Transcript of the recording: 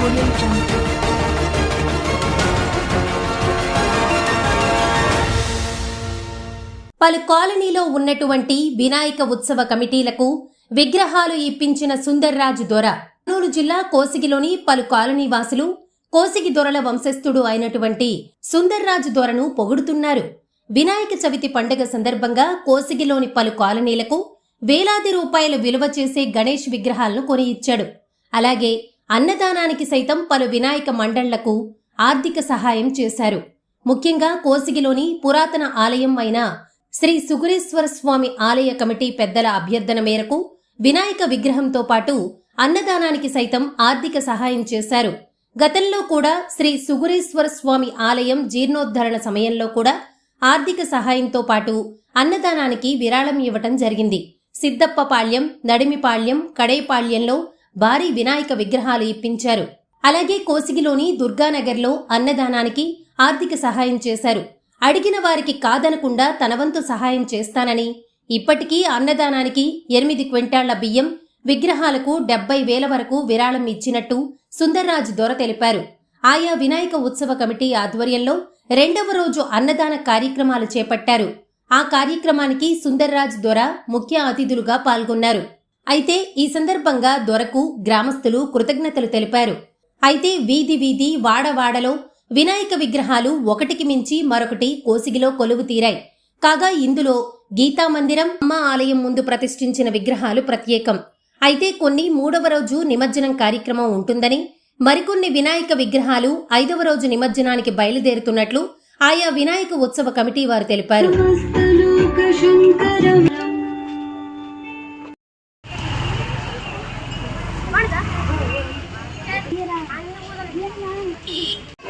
పలు కాలనీలో ఉన్నటువంటి వినాయక ఉత్సవ కమిటీలకు విగ్రహాలు ఇప్పించిన సుందర్రాజు దొర. కర్నూలు జిల్లా కోసిగిలోని పలు కాలనీ వాసులు కోసిగి దొరల వంశస్థుడు అయినటువంటి సుందర్రాజు దొరను పొగుడుతున్నారు. వినాయక చవితి పండుగ సందర్భంగా కోసిగిలోని పలు కాలనీలకు వేలాది రూపాయలు విలువ చేసే గణేష్ విగ్రహాలను కొని ఇచ్చాడు. అలాగే అన్నదానానికి సైతం పలు వినాయక మండళ్ళకు ఆర్థిక సహాయం చేశారు. ముఖ్యంగా కోసిగిలోని పురాతన ఆలయం అయిన శ్రీ సుగురేశ్వర స్వామి ఆలయ కమిటీ పెద్దల అభ్యర్థన మేరకు వినాయక విగ్రహంతో పాటు అన్నదానానికి సైతం ఆర్థిక సహాయం చేశారు. గతంలో కూడా శ్రీ సుగురేశ్వర స్వామి ఆలయం జీర్ణోద్ధరణ సమయంలో కూడా ఆర్థిక సహాయంతో పాటు అన్నదానానికి విరాళం ఇవ్వటం జరిగింది. సిద్దప్పపాళ్యం నడిమిపాళ్యం కడేపాళ్యంలో భారీ వినాయక విగ్రహాలు ఇప్పించారు. అలాగే కోసిగిలోని దుర్గానగర్లో అన్నదానానికి ఆర్థిక సహాయం చేశారు. అడిగిన వారికి కాదనకుండా తనవంతు సహాయం చేస్తానని ఇప్పటికీ అన్నదానానికి ఎనిమిది క్వింటాళ్ళ బియ్యం విగ్రహాలకు డెబ్బై వేల వరకు విరాళం ఇచ్చినట్టు సుందర్రాజ్ దొర తెలిపారు. ఆయా వినాయక ఉత్సవ కమిటీ ఆధ్వర్యంలో రెండవ రోజు అన్నదాన కార్యక్రమాలు చేపట్టారు. ఆ కార్యక్రమానికి సుందర్రాజ్ దొర ముఖ్య అతిథులుగా పాల్గొన్నారు. అయితే ఈ సందర్భంగా దొరకు గ్రామస్తులు కృతజ్ఞతలు తెలిపారు. అయితే వీధి వీధి వాడవాడలో వినాయక విగ్రహాలు ఒకటికి మించి మరొకటి కోసిగిలో కొలువు తీరాయి. కాగా ఇందులో గీతా మందిరం అమ్మ ఆలయం ముందు ప్రతిష్ఠించిన విగ్రహాలు ప్రత్యేకం. అయితే కొన్ని మూడవ రోజు నిమజ్జనం కార్యక్రమం ఉంటుందని మరికొన్ని వినాయక విగ్రహాలు ఐదవ రోజు నిమజ్జనానికి బయలుదేరుతున్నట్లు ఆయా వినాయక ఉత్సవ కమిటీ వారు తెలిపారు.